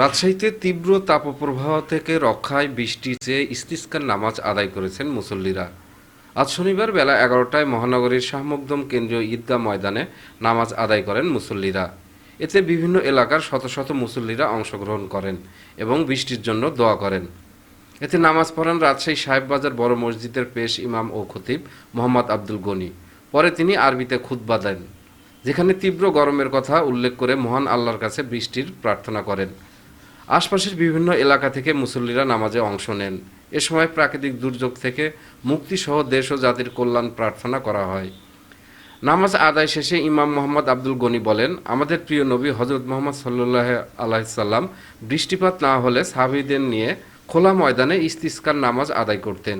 রাজশাহীতে তীব্র তাপপ্রবাহ থেকে রক্ষায় বৃষ্টি চেয়ে ইস্তিস্কার নামাজ আদায় করেছেন মুসল্লিরা। আজ শনিবার বেলা এগারোটায় মহানগরীর শাহমকদম কেন্দ্রীয় ঈদগাহ ময়দানে নামাজ আদায় করেন মুসল্লিরা। এতে বিভিন্ন এলাকার শত শত মুসল্লিরা অংশগ্রহণ করেন এবং বৃষ্টির জন্য দোয়া করেন। এতে নামাজ পড়েন রাজশাহী সাহেববাজার বড় মসজিদের পেশ ইমাম ও খতিব মোহাম্মদ আব্দুল গনি। পরে তিনি আরবিতে খুতবা দেন, যেখানে তীব্র গরমের কথা উল্লেখ করে মহান আল্লাহর কাছে বৃষ্টির প্রার্থনা করেন। আশপাশের বিভিন্ন এলাকা থেকে মুসল্লিরা নামাজে অংশ নেন। এ সময় প্রাকৃতিক দুর্যোগ থেকে মুক্তিসহ দেশ ও জাতির কল্যাণ প্রার্থনা করা হয়। নামাজ আদায় শেষে ইমাম মোহাম্মদ আব্দুল গনি বলেন, আমাদের প্রিয় নবী হজরত মোহাম্মদ সাল্লাহ আলাইসাল্লাম বৃষ্টিপাত না হলে সাহাবিদের নিয়ে খোলা ময়দানে ইস্তিস্কার নামাজ আদায় করতেন।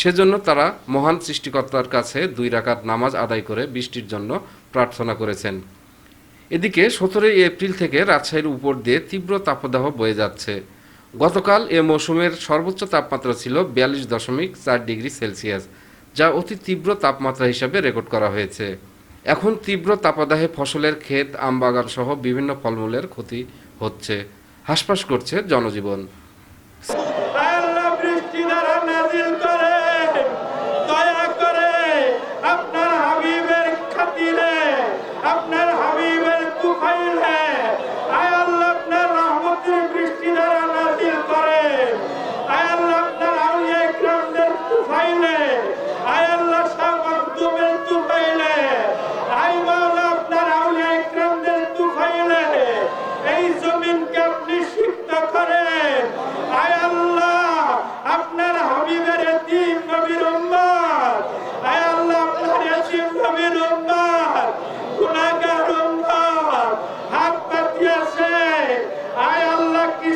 সেজন্য তারা মহান সৃষ্টিকর্তার কাছে দুই রাকাত নামাজ আদায় করে বৃষ্টির জন্য প্রার্থনা করেছেন। এদিকে সতেরোই এপ্রিল থেকে রাজশাহীর উপর দিয়ে তীব্র তাপদাহ বয়ে যাচ্ছে। গতকাল এ মৌসুমের সর্বোচ্চ তাপমাত্রা ছিল বিয়াল্লিশ দশমিক চার ডিগ্রি সেলসিয়াস, যা অতি তীব্র তাপমাত্রা হিসাবে রেকর্ড করা হয়েছে। এখন তীব্র তাপদাহে ফসলের ক্ষেত, আমবাগান সহ বিভিন্ন ফলমূলের ক্ষতি হচ্ছে। হাসপাস করছে জনজীবন।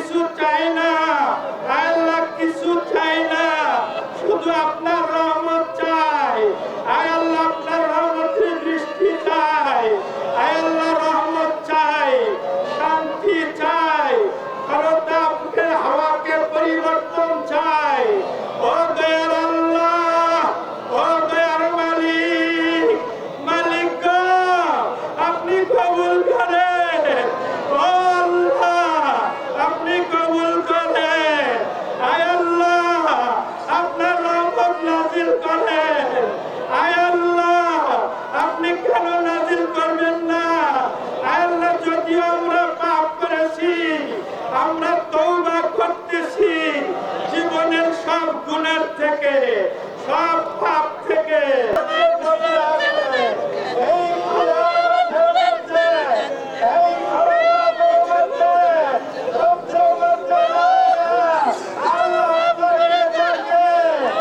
কিছু চায় না। আল্লাহ, আপনি কেন নাজিল করবেন না? আয় যদিও আমরা পাপ করেছি, আমরা তৌবা করতেছি, জীবনের সব গুণের থেকে সব পাপ থেকে এই খোলা ঢেউতে, এই খোলা বইখাতে, রৌদ্রমধ্যে আল্লাহ আমাদেরকে,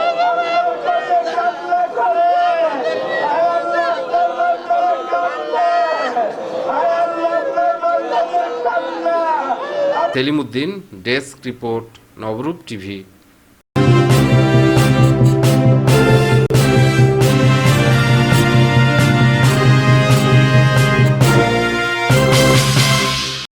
আমাদেরকে কান্না করে। আয় আল্লাহ, তোমার করে কান্না। আয় আল্লাহ, তোমার করে কান্না। Selimuddin desk report Nabarup TV.